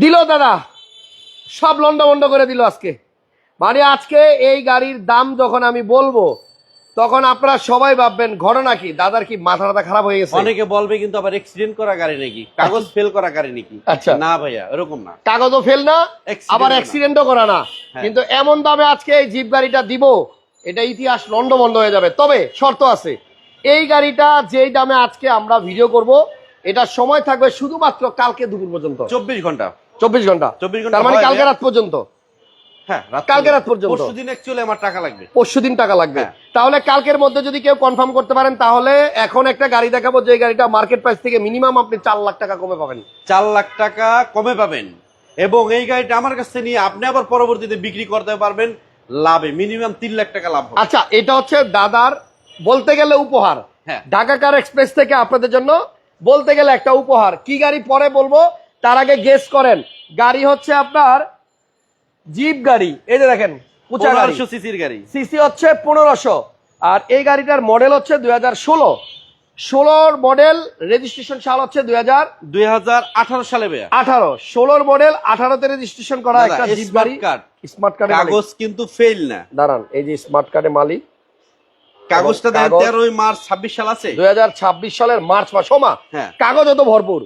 দিল দাদা। সব লন্ডভন্ড করে দিল আজকে। মানে আজকে এই গাড়ির দাম যখন আমি বলব তখন আপনারা সবাই ভাববেন ঘটনা কি দাদার কি মাথা টাথা খারাপ হয়ে গেছে? অনেকে বলবে কিন্তু আবার এক্সিডেন্ট করা গাড়ি নাকি? কাগজ ফেল করা গাড়ি নাকি? আচ্ছা। না ভাইয়া এরকম না। কাগজও ফেল না আবার অ্যাক্সিডেন্টও করা না। হ্যাঁ। কিন্তু এমন দামে আজকে এই জিপ গাড়িটা দিব এটা ইতিহাস লন্ডভন্ড হয়ে যাবে। তবে শর্ত আছে এই গাড়িটা যেই দামে আজকে আমরা ভিডিও করব এটা সময় থাকবে শুধুমাত্র কালকে দুপুর পর্যন্ত। চব্বিশ ঘণ্টা। চব্বিশ ঘণ্টা। 24 ঘণ্টা তার মানে কালকে রাত পর্যন্ত। হ্যাঁ কালকে রাত পর্যন্ত। দিন অ্যাকচুয়ালি আমার টাকা লাগবে। টাকা লাগবে। হ্যাঁ। তাহলে কালকের মধ্যে যদি কেউ কনফার্ম করতে পারেন তাহলে এখন একটা গাড়ি দেখাবো যে গাড়িটা মার্কেট প্রাইস থেকে মিনিমাম আপনি চার লাখ টাকা কমে পাবেন। চার লাখ টাকা কমে পাবেন। এবং এই গাড়িটা আমার কাছে নিয়ে আপনি আবার পরবর্তীতে বিক্রি করতে পারবেন লাভে। মিনিমাম তিন লাখ টাকা লাভ আচ্ছা এটা হচ্ছে দাদার বলতে গেলে উপহার। হ্যাঁ। ঢাকা কার এক্সপ্রেস থেকে আপনাদের জন্য বলতে গেলে একটা উপহার। কি গাড়ি পরে বলব? তার আগে গেস করেন। গাড়ি হচ্ছে আপনার জিপ গাড়ি। এই যে দেখেন উঁচা গাড়ি। পনেরোশো সিসির গাড়ি। সিসি হচ্ছে পনেরোশো। আর এই গাড়িটার মডেল হচ্ছে দুই হাজার ষোলো। ষোলোর মডেল রেজিস্ট্রেশন সাল হচ্ছে দুই হাজার দুই হাজার আঠারো সালে আঠারো। ষোলোর মডেল আঠারোতে রেজিস্ট্রেশন করা একটা জিপ গাড়ি। card। স্মার্ট কার্ডে কাগজ কিন্তু ফেল না। দাঁড়ান এই যে স্মার্ট কার্ডে মালিক। কাগজটা তেরোই মার্চ ছাব্বিশ সাল আছে। দু হাজার ছাব্বিশ সালের মার্চ মাস সোমা হ্যাঁ। কাগজ তো ভরপুর।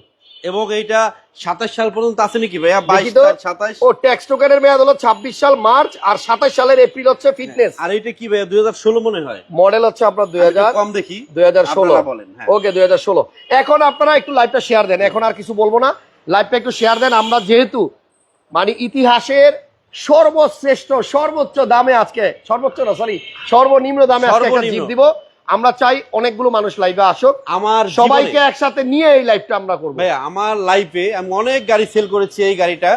এবং এইটা সাতাশ সাল পর্যন্ত আছে নাকি ভাইয়া? বাইশ সাতাশ? ও ট্যাক্স টোকেনের মেয়াদ হলো ছাব্বিশ সাল মার্চ আর সাতাশ সালের এপ্রিল হচ্ছে ফিটনেস। আর এটা কি ভাইয়া দুই হাজার ষোলো মনে হয়? মডেল হচ্ছে আপনার দুই হাজার কম দেখি। দুই হ্যাঁ। ওকে দুই হাজার ষোলো। এখন আপনারা একটু লাইভটা শেয়ার দেন। এখন আর কিছু বলব না। লাইভটা একটু শেয়ার দেন। আমরা যেহেতু মানে ইতিহাসের সর্বশ্রেষ্ঠ সর্বোচ্চ দামে আজকে সর্বোচ্চ না সরি সর্বনিম্ন দামে আজকে একটা জিপ দিব। আমরা চাই অনেকগুলো মানুষ লাইভে আসুক। আমার সবাইকে একসাথে নিয়ে এই লাইভটা আমরা করব। আমার লাইফে আমি অনেক গাড়ি সেল করেছি এই গাড়িটা।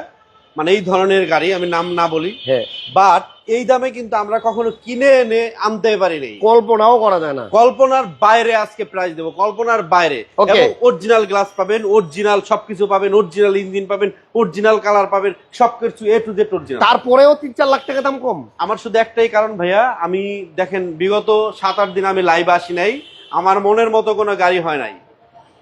মানে এই ধরনের গাড়ি আমি নাম না বলি হ্যাঁ। বাট এই দামে কিন্তু আমরা কখনো কিনে এনে আনতে পারিনি। কল্পনাও করা যায় না। কল্পনার বাইরে আজকে প্রাইস দেবো কল্পনার বাইরে। এবং অরিজিনাল গ্লাস পাবেন অরিজিনাল সবকিছু পাবেন অরিজিনাল ইঞ্জিন পাবেন অরিজিনাল কালার পাবেন সবকিছু এ টু জেড অরিজিনাল তারপরেও তিন চার লাখ টাকা দাম কম। আমার শুধু একটাই কারণ ভাইয়া আমি দেখেন বিগত সাত আট দিন আমি লাইভ আসি নাই আমার মনের মতো কোনো গাড়ি হয় নাই।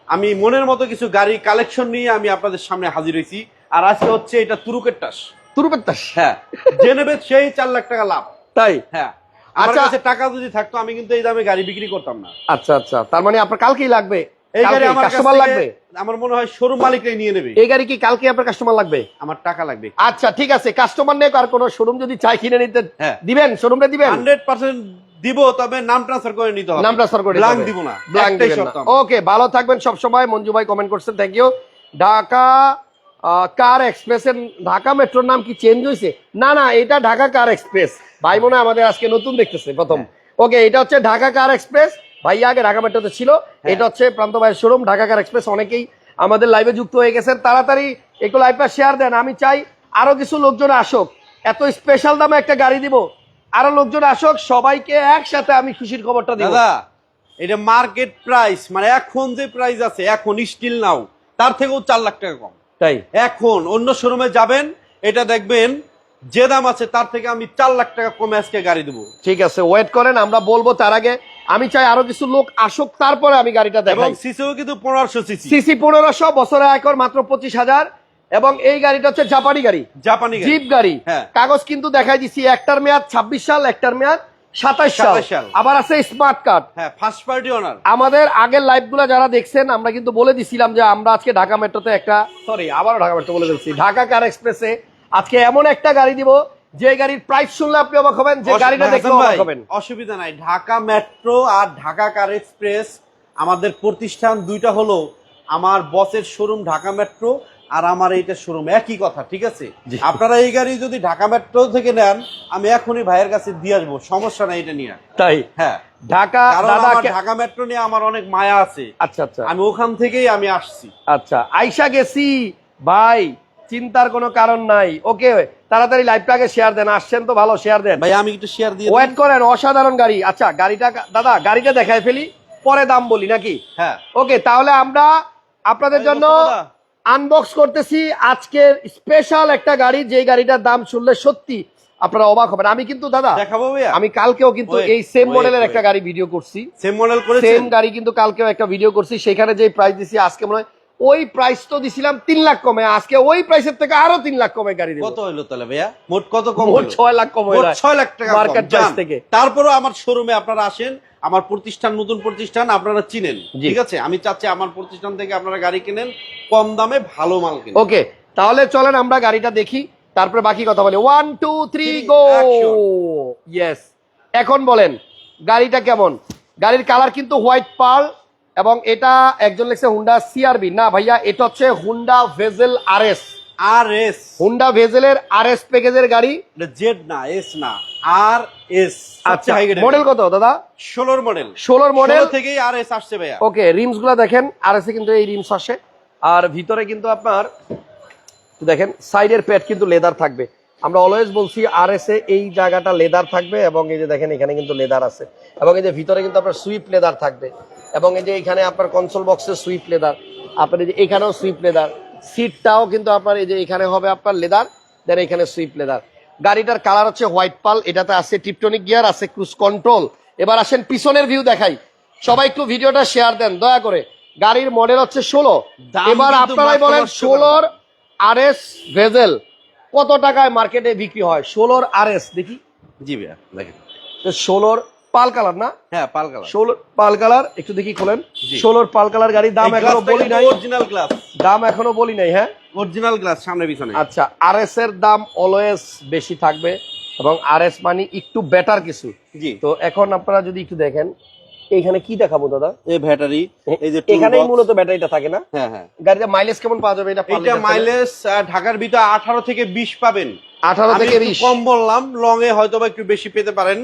আমি মনের মতো কিছু গাড়ি কালেকশন নিয়ে আমি আপনাদের সামনে হাজির হয়েছি। আর আজকে হচ্ছে এটা তুরুকের টাস তুরুপের তাস? হ্যাঁ। যে নেবে সেই চার লাখ টাকা লাভ। তাই? হ্যাঁ। আচ্ছা। টাকা যদি থাকতো আমি কিন্তু এই দামে গাড়ি বিক্রি করতাম না। আচ্ছা আচ্ছা। তার মানে আপনার কালকেই লাগবে? এই গাড়ি আমার কাস্টমার লাগবে? আমার মনে হয় শোরুম মালিকরাই নিয়ে নেবে। এই গাড়ি কি কালকে আপনার কাস্টমার লাগবে? আমার টাকা লাগবে। আচ্ছা ঠিক আছে। কাস্টমার নেই আর কোনো শোরুম যদি চাই কিনে নিতে হ্যাঁ। দিবেন? শোরুমে দিবেন? হান্ড্রেড পার্সেন্ট দিব তবে নাম ট্রান্সফার করে নিতে হবে। নাম ট্রান্সফার করে ব্লাঙ্ক দিব না। ব্ল্যাঙ্ক দিবেন না। ওকে ভালো থাকবেন সব সময় মঞ্জু ভাই কমেন্ট করছেন থ্যাংক ইউ ঢাকা কার এক্সপ্রেসের ঢাকা মেট্রোর নাম কি চেঞ্জ হয়েছে? না না এটা ঢাকা কার এক্সপ্রেস ভাই মনে আমাদের আজকে নতুন দেখতেছে প্রথম। হ্যাঁ। ওকে এটা হচ্ছে ঢাকা কার এক্সপ্রেস ভাইয়া আগে ঢাকা মেট্রোতে ছিল। হ্যাঁ। এটা হচ্ছে প্রান্ত ভাইয়ের শোরুম ঢাকা কার এক্সপ্রেস অনেকেই আমাদের লাইভে যুক্ত হয়ে গেছেন। তাড়াতাড়ি একটু লাইভটা শেয়ার দেন। আমি চাই আরও কিছু লোকজন আসুক। এত স্পেশাল দামে একটা গাড়ি দিব। আরও লোকজন আসুক সবাইকে একসাথে আমি খুশির খবরটা দিব। দাদা এটা মার্কেট প্রাইস মানে এখন যে প্রাইস আছে এখন স্টিল নাও তার থেকেও চার লাখ টাকা কম। তাই? এখন অন্য শোরুমে যাবেন এটা দেখবেন যে দাম আছে তার থেকে আমি চার লাখ টাকা কমে আজকে গাড়ি দেবো। ঠিক আছে ওয়েট করেন আমরা বলব তার আগে আমি চাই আরও কিছু লোক আসুক তারপরে আমি গাড়িটা এবং সিসিও কিন্তু পনেরোশো সিসি সিসি পনেরোশো বছরে আয়কর মাত্র পঁচিশ হাজার। এবং এই গাড়িটা হচ্ছে জাপানি গাড়ি। জাপানি জিপ গাড়ি। হ্যাঁ। কাগজ কিন্তু দেখাই দিছি একটার মেয়াদ ছাব্বিশ সাল একটার মেয়াদ সাতাশ সাল। 27 সাল। আবার আছে স্মার্ট কার্ড। হ্যাঁ ফার্স্ট পার্টি অনার আমাদের আগের লাইভ যারা দেখছেন আমরা কিন্তু বলে দিছিলাম যে আমরা আজকে ঢাকা মেট্রোতে একটা সরি আবারও ঢাকা মেট্রো বলে ফেলছি ঢাকা কার এক্সপ্রেসে আজকে এমন একটা গাড়ি দিব যে গাড়ির প্রাইস শুনলে আপনি অবাক হবেন যে গাড়িটা দেখলে অবাক হবেন। অসুবিধা নাই ঢাকা মেট্রো আর ঢাকা কার এক্সপ্রেস আমাদের প্রতিষ্ঠান দুইটা হলো আমার বসের শোরুম ঢাকা মেট্রো আর আমার এইটা শোরুম একই কথা ঠিক আছে। আপনারা এই গাড়ি যদি ঢাকা মেট্রো থেকে নেন আমি এখনই ভাইয়ের কাছে দিয়ে আসব সমস্যা নাই এটা নিয়ে। তাই? হ্যাঁ। ঢাকা ঢাকা মেট্রো নিয়ে আমার অনেক মায়া আছে। আচ্ছা আচ্ছা। আমি ওখান থেকেই আমি আসছি। আচ্ছা আইসা গেছি। ভাই চিন্তার কোনো কারণ নাই। ওকে তাড়াতাড়ি লাইভটা আগে শেয়ার দেন আসছেন তো ভালো শেয়ার দেন। ভাই আমি একটু শেয়ার দিয়ে ওয়েট করেন অসাধারণ গাড়ি। আচ্ছা গাড়িটা দাদা গাড়িটা দেখায় ফেলি পরে দাম বলি নাকি? হ্যাঁ। ওকে তাহলে আমরা আপনাদের জন্য। আনবক্স করতেছি। আজকের স্পেশাল একটা গাড়ি যে গাড়িটার দাম শুনলে সত্যি আপনারা অবাক হবেন। আমি কিন্তু দাদা দেখাবো আমি কালকেও কিন্তু এই সেম মডেলের একটা গাড়ি ভিডিও করছি। সেম মডেল সেম গাড়ি কিন্তু কালকেও একটা ভিডিও করছি। সেখানে যে প্রাইস দিছি আজকে মনে হয় ওই প্রাইস তো দিছিলাম তিন লাখ কমে। আজকে ওই প্রাইসের থেকে আরও তিন লাখ কমে গাড়ি কত হইল তাহলে ভাইয়া? মোট কত কম মোট? ছয় লাখ কম ছয় লাখ টাকা মার্কেট প্রাইস থেকে। তারপরেও আমার শোরুমে আপনারা আসেন। আমার প্রতিষ্ঠান নতুন প্রতিষ্ঠান আপনারা চিনেন। ঠিক আছে? আমি চাচ্ছি আমার প্রতিষ্ঠান থেকে আপনারা গাড়ি কিনেন কম দামে ভালো মাল কিনেন। ওকে তাহলে চলেন আমরা গাড়িটা দেখি তারপরে বাকি কথা বলি। One two three go yes এখন বলেন গাড়িটা কেমন? গাড়ির কালার কিন্তু হোয়াইট পার্ল এবং এটা একজন লিখছে হুন্ডা সিআরবি না ভাইয়া এটা হচ্ছে Honda Vezel RS R S Honda ভেজেলের RS প্যাকেজের গাড়ি? জেড না এস না আর এস আচ্ছা মডেল কত দাদা? ষোলোর মডেল ষোলোর মডেল থেকেই আর এস আসছে ভাইয়া। ওকে রিমসগুলা দেখেন আর এসে কিন্তু এই রিমস আসে। আর ভিতরে কিন্তু আপনার দেখেন সাইডের প্যাড কিন্তু লেদার থাকবে। আমরা অলওয়েজ বলছি আর এসে এই জায়গাটা লেদার থাকবে এবং এই যে দেখেন এখানে কিন্তু লেদার আছে। এবং এই যে ভিতরে কিন্তু আপনার সুইপ লেদার থাকবে। এবং এই যে এখানে আপনার কনসোল বক্সের সুইপ লেদার আপনার এই যে এখানেও সুইপ লেদার সিটটাও কিন্তু আপনার এই যে এখানে হবে আপনার লেদার দেন এখানে সুইপ লেদার গাড়িটার কালার হচ্ছে হোয়াইট পাল এটাতে আছে টিপটনিক গিয়ার আছে ক্রুজ কন্ট্রোল এবার আসেন পিছনের ভিউ দেখাই। সবাই একটু ভিডিওটা শেয়ার দেন দয়া করে। গাড়ির মডেল হচ্ছে ষোলো। এবার আপনারাই বলেন ষোলোর আর এস ভেজেল কত টাকায় মার্কেটে বিক্রি হয়? ষোলোর আর এস দেখি। জি ভাইয়া দেখেন। তো ষোলোর পাল কালার না? হ্যাঁ পাল কালার। ষোলোর পাল কালার একটু দেখি খোলেন। ষোলোর পাল কালার গাড়ির দাম এখনও বলি নাই। অরিজিনাল গ্লাস দাম এখনও বলি নাই হ্যাঁ? অরিজিনাল গ্লাস সামনে পিছনে। আচ্ছা আর এস এর দাম অলওয়েজ বেশি থাকবে এবং আর এস মানে একটু বেটার কিছু। জি। তো এখন আপনারা যদি একটু দেখেন এখানে কি দেখাবো দাদা? এই ব্যাটারি এই যে এখানেই মূলত ব্যাটারিটা থাকে না? হ্যাঁ হ্যাঁ। গাড়িতে মাইলেজ কেমন পাওয়া যাবে এটা এটা মাইলেজ ঢাকার ভিতরে আঠারো থেকে বিশ পাবেন। আঠারো থেকে বিশ। কম বললাম লং এ হয়তো একটু বেশি পেতে পারেন।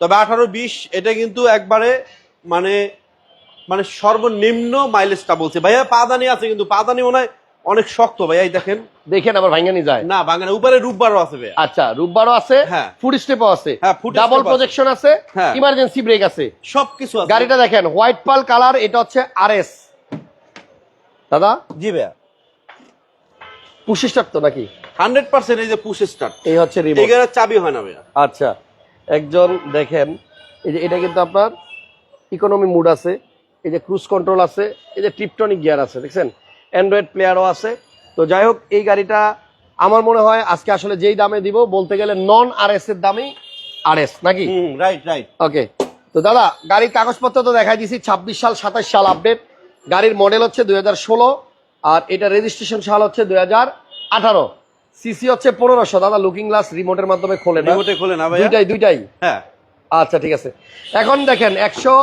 তবে আঠারো বিশ এটা কিন্তু একবারে মানে মানে সর্বনিম্ন মাইলেজটা বলছে। ভাইয়া পাদানি আছে কিন্তু পাদানি মনে হয় অনেক শক্ত ভাইয়া এই দেখেন। দেখেন আবার ভাঙ্গানি যায়। না বাঙালি উপরে রূপবারও আছে ভাইয়া। আচ্ছা রূপবারও আছে হ্যাঁ। ফুড স্টেপও আছে। হ্যাঁ, ডাবল। প্রজেকশন আছে। হ্যাঁ। ইমার্জেন্সি ব্রেক আছে। সবকিছু আছে। গাড়িটা দেখেন হোয়াইট পাল কালার এটা হচ্ছে আরএস দাদা? জি ভাইয়া। পুশি স্টার্ট তো নাকি? হান্ড্রেড পার্সেন্ট এই যে পুশ স্টার্ট এই হচ্ছে রিমোট চাবি হয় না ভাইয়া। আচ্ছা একজন দেখেন এই যে এটা কিন্তু আপনার ইকোনমি মুড আছে এই যে ক্রুজ কন্ট্রোল আছে এই যে টিপটনিক গিয়ার আছে দেখছেন? অ্যান্ড্রয়েড প্লেয়ারও আছে। তো যাই হোক এই গাড়িটা আমার মনে হয় আজকে আসলে যেই দামে দিব বলতে গেলে নন আর এস এর দামেই আর এস নাকি? হুম রাইট রাইট ওকে তো দাদা গাড়ির কাগজপত্র তো দেখাই দিছি ছাব্বিশ সাল সাতাশ সাল আপডেট গাড়ির মডেল হচ্ছে দুই হাজার ষোলো আর এটা রেজিস্ট্রেশন সাল হচ্ছে দুই আঠারো। সিসি হচ্ছে পনেরোশো। দাদা লুকিং গ্লাস রিমোটের মাধ্যমে খোলে না রিমোটে খোলে না ভাইয়া? দুইটাই দুইটাই? হ্যাঁ। আচ্ছা ঠিক আছে। এখন দেখেন একশো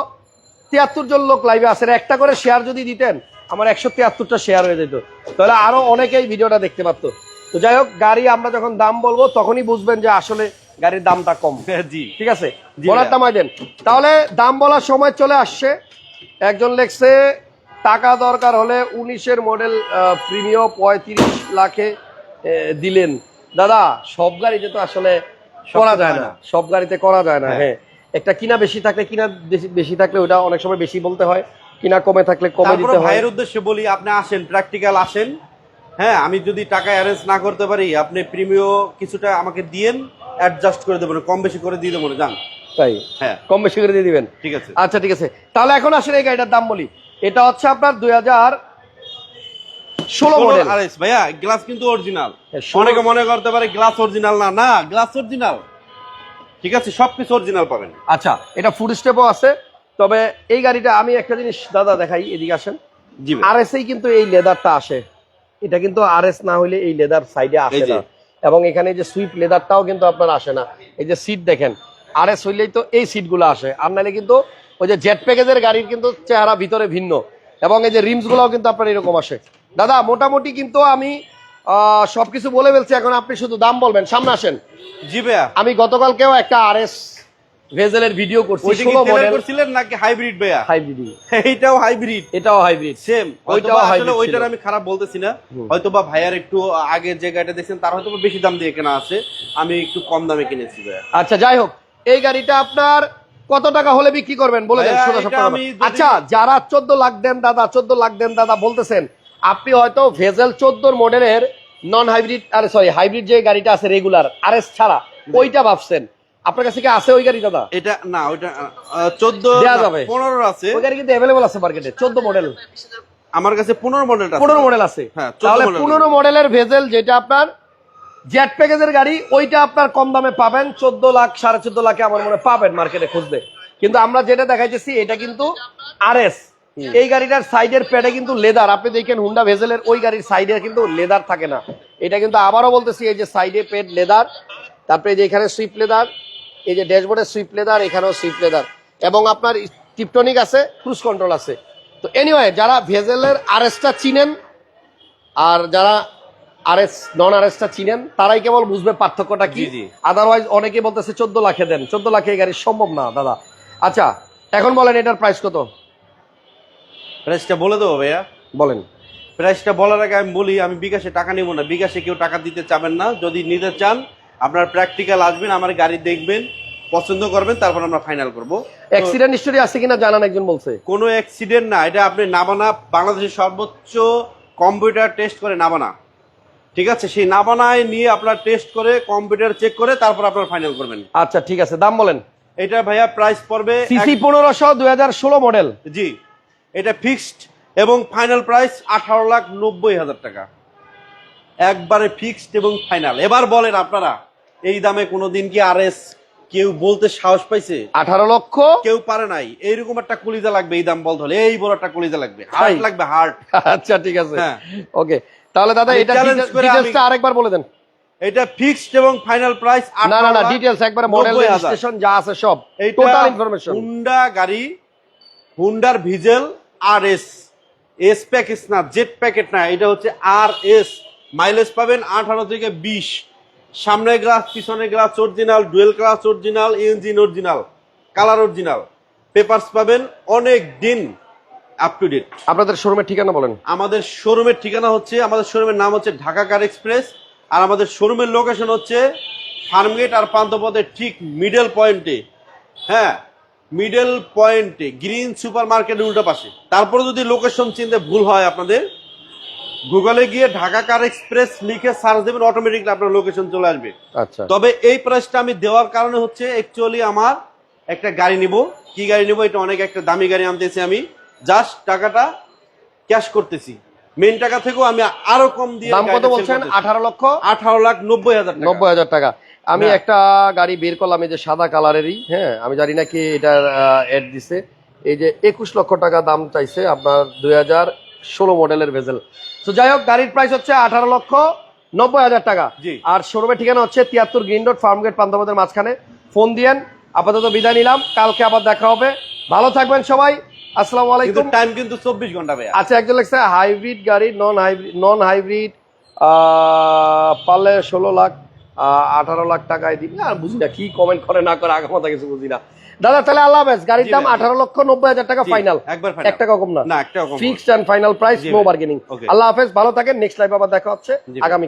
তিয়াত্তর জন লোক লাইভে আছে একটা করে শেয়ার যদি দিতেন আমার একশো তিয়াত্তরটা শেয়ার হয়ে যেত। তাহলে আরও অনেকেই ভিডিওটা দেখতে পারতো। তো যাই হোক গাড়ি আমরা যখন দাম বলব তখনই বুঝবেন যে আসলে গাড়ির দামটা কম। হ্যাঁ, জি। ঠিক আছে? বলার। দামাই দেন তাহলে দাম বলার সময় চলে আসছে। একজন লেখছে টাকা দরকার হলে উনিশের মডেল প্রিমিয়াম পঁয়ত্রিশ লাখে দিলেন। দাদা সব গাড়িতে তো আসলে করা যায় না। সব গাড়িতে করা যায় না হ্যাঁ। হ্যাঁ। একটা কিনা বেশি থাকলে কিনা বেশি থাকলে ওটা অনেক সময় বেশি বলতে হয়। কিনা কমে থাকলে কমে দিতে হয়। ভাইয়ের উদ্দেশ্যে বলি আপনি আসেন প্র্যাকটিক্যাল আসেন। হ্যাঁ আমি যদি টাকা অ্যারেঞ্জ না করতে পারি আপনি প্রিমিয় কিছুটা আমাকে দিয়েন অ্যাডজাস্ট করে দেবেন কম বেশি করে দিয়ে দেবো যান। তাই? হ্যাঁ। কম বেশি করে দিয়ে দিবেন? ঠিক আছে। আচ্ছা ঠিক আছে। তাহলে এখন আসলে এই গাড়িটার দাম বলি। এটা হচ্ছে আপনার দুই হাজার ষোলো মডেল আড়াইশ। ভাইয়া গ্লাস কিন্তু অরিজিনাল হ্যাঁ, অনেকে মনে করতে পারে গ্লাস অরিজিনাল না। না গ্লাস অরিজিনাল ঠিক আছে সবকিছু অরিজিনাল পাবেন। আচ্ছা এটা ফুড স্টেপও আছে। তবে এই গাড়িটা আমি একটা জিনিস দাদা দেখাই এদিকে আসেন। জি। আর এস কিন্তু এই লেদারটা আসে। এটা কিন্তু আর এস না হইলে এই লেদার সাইডে আসে না। এবং এখানে যে সুইপ লেদারটাও কিন্তু আপনার আসে না। এই যে সিট দেখেন আর এস হইলেই তো এই সিটগুলো আসে। আর নাহলে কিন্তু ওই যে জেট প্যাকেজের গাড়ির কিন্তু চেহারা ভিতরে ভিন্ন। এবং এই যে রিমস গুলাও কিন্তু আপনার এরকম আসে। দাদা মোটামুটি কিন্তু আমি আহ, সবকিছু বলে ফেলছি এখন আপনি শুধু দাম বলবেন। সামনে আসেন। জি ভাইয়া। আমি গতকালকেও একটা আর এস ভেজেলের ভিডিও করছি ষোলো মডেল করছিলেন নাকি হাইব্রিড ভাইয়া? হাইব্রিড এইটাও হাইব্রিড এটাও হাইব্রিড সেম ওইটাও আসলে ওইটার আমি খারাপ বলতেছি না। হয়তো বা ভাইয়ার একটু আগে যে গাড়িটা দেখছেন তার হয়তো বেশি দাম দিয়ে কেনা আছে। আমি একটু কম দামে কিনেছি ভাইয়া। আচ্ছা যাই হোক। এই গাড়িটা আপনার কত টাকা হলে বিক্রি করবেন? বলে দেন আচ্ছা যারা চোদ্দ লাখ দেন দাদা চোদ্দ লাখ দেন দাদা বলতেছেন আপনি হয়তো ভেজেল চোদ্দোর মডেলের নন হাইব্রিড আরে সরি হাইব্রিড যে গাড়িটা আছে রেগুলার আর এস ছাড়া ওইটা ভাবছেন? আপনার কাছে কি আছে ওই গাড়ি দাদা এটা না ওইটা চোদ্দ দেয়া যাবে। পনেরো আছে। ওই গাড়ি কিন্তু অ্যাভেলেবল আছে মার্কেটে চোদ্দ মডেল আমার কাছে পনেরো মডেল পনেরো মডেল আছে। হ্যাঁ, 14 তাহলে পনেরো মডেলের ভেজেল যেটা আপনার জেট প্যাকেজের গাড়ি ওইটা আপনার কম দামে পাবেন চোদ্দ লাখ সাড়ে চোদ্দ লাখে আমার মনে পাবেন মার্কেটে খুঁজতে। কিন্তু আমরা যেটা দেখাইতেছি এটা কিন্তু আর এস এই গাড়িটার সাইডের প্যাডে কিন্তু লেদার। আপনি দেখেন হুন্ডা ভেজেলের ওই গাড়ির সাইডে কিন্তু লেদার থাকে না। এটা কিন্তু আবারও বলতেছি এই যে সাইডে পেড লেদার তারপরে এই যে এখানে সুইপ লেদার এই যে ড্যাশবোর্ডে সুইপ লেদার এখানেও সুইপ লেদার। এবং আপনার টিপটনিক আছে ক্রুজ কন্ট্রোল আছে। তো এনিওয়ে যারা ভেজেলের আরএসটা চিনেন আর যারা আরএস নন আরএসটা চিনেন তারাই কেবল বুঝবে পার্থক্যটা কি। আদারওয়াইজ অনেকে বলতেছে চোদ্দ লাখে দেন। চোদ্দ লাখে এই গাড়ি সম্ভব না দাদা। আচ্ছা এখন বলেন এটার প্রাইস কত? প্রাইসটা বলে দেবো ভাইয়া। বলেন। প্রাইসটা বলার আগে আমি বলি আমি বিকাশে টাকা নিব না। বিকাশে কেউ টাকা দিতে চাবেন না। যদি নিতে চান আপনার প্র্যাকটিক্যাল আসবেন আমার গাড়ি দেখবেন পছন্দ করবেন তারপর আমরা ফাইনাল করব। অ্যাক্সিডেন্ট হিস্টোরি আছে কিনা জানান একজন বলছে। কোনো অ্যাক্সিডেন্ট না এটা আপনি নাবানা বাংলাদেশের সর্বোচ্চ কম্পিউটার টেস্ট করে নাবানা। ঠিক আছে? সেই নাবানায় নিয়ে আপনার টেস্ট করে কম্পিউটার চেক করে তারপর আপনার ফাইনাল করবেন। আচ্ছা ঠিক আছে। দাম বলেন। এটা ভাইয়া প্রাইস পড়বে সিসি পনেরোশো দুই হাজার ষোলো মডেল জি। এটা ফিক্সড এবং ফাইনাল প্রাইস আঠারো লাখ নব্বই হাজার টাকা। একবারে ফিক্সড এবং ফাইনাল। এবার বলেন আপনারা এই দামে কোনোদিন কি আর এস কেউ বলতে সাহস পাইছে? আঠারো লক্ষ? কেউ পারে নাই। এইরকম একটা কলিজা লাগবে এই দাম বলতে হলে এই বড় একটা কলিজা লাগবে। হার্ট লাগবে হার্ট। আচ্ছা ঠিক আছে। হ্যাঁ। ওকে। তাহলে দাদা এটা আমি- আরেকবার বলে দেন। এটা ফিক্সড এবং ফাইনাল প্রাইস না না না ডিটেলস একবার মডেল রেজিস্ট্রেশন যা আছে সব। টোটাল ইনফরমেশন হুন্ডা গাড়ি হুন্ডার Vezel R S S package না জেট প্যাকেট না এটা হচ্ছে আর এস মাইলেজ পাবেন আঠারো থেকে বিশ। সামনে গ্লাস পিছনে glass original dual glass original engine original colour original papers পাবেন অনেক দিন আপ টু ডেট আপনাদের শোরুমের ঠিকানা বলেন। আমাদের শোরুমের ঠিকানা হচ্ছে আমাদের শোরুমের নাম হচ্ছে ঢাকা কার এক্সপ্রেস আর আমাদের শোরুমের লোকেশন হচ্ছে ফার্মগেট আর পান্তপথের ঠিক মিডল পয়েন্টে হ্যাঁ মিডল পয়েন্টে গ্রিন সুপার মার্কেটের উল্টো পাশে। তারপরে যদি লোকেশন চিনতে ভুল হয় আপনাদের গুগলে গিয়ে ঢাকা কার এক্সপ্রেস লিখে সার্চ দেবেন অটোমেটিকলি আপনার লোকেশন চলে আসবে। আচ্ছা। তবে এই প্রাইসটা আমি দেওয়ার কারণে হচ্ছে অ্যাকচুয়ালি আমার একটা গাড়ি নিব। কি গাড়ি নিব? এটা অনেক একটা দামি গাড়ি আনতেছি আমি। জাস্ট টাকাটা ক্যাশ করতেছি। মেন টাকা থেকেও আমি আরও কম দিয়ে দাম কত বলছেন? আঠারো লক্ষ? আঠারো লাখ নব্বই হাজার টাকা। নব্বই হাজার টাকা। আমি। একটা গাড়ি বের করলাম এই যে সাদা কালারেরই হ্যাঁ? আমি জানি না কি এটার অ্যাড দিছে। এই যে একুশ লক্ষ টাকা দাম চাইছে আপনার দুই হাজার ষোলো মডেলের ভেজেল। তো যাই হোক গাড়ির প্রাইস হচ্ছে আঠারো লক্ষ নব্বই হাজার টাকা। আর শোরুমের ঠিকানা হচ্ছে তিয়াত্তর গ্রিন রোড ফার্ম গেট পান্তাবাদের মাঝখানে। ফোন দিয়েন আপাতত বিদায় নিলাম। কালকে আবার দেখা হবে। ভালো থাকবেন সবাই। আসসালামু কিন্তু আলাইকুম। টাইম কিন্তু চব্বিশ ঘণ্টা ভাইয়া। আচ্ছা একজন লিখছে হাইব্রিড গাড়ি নন হাইব্রিড নন হাইব্রিড পারলে ষোলো লাখ আঠারো লাখ টাকায় দিবি। আর বুঝি না কি কমেন্ট করে না করে আগামাতা কিছু বুঝি না। দাদা তাহলে আল্লাহ হাফেজ গাড়ির দাম আঠারো লক্ষ নব্বই হাজার টাকা ফাইনাল একটা এক টাকা কম না। Fixed and final price no bargaining আল্লাহ হাফেজ ভালো থাকেন। নেক্সট লাইভ আবার দেখা হচ্ছে। আগামী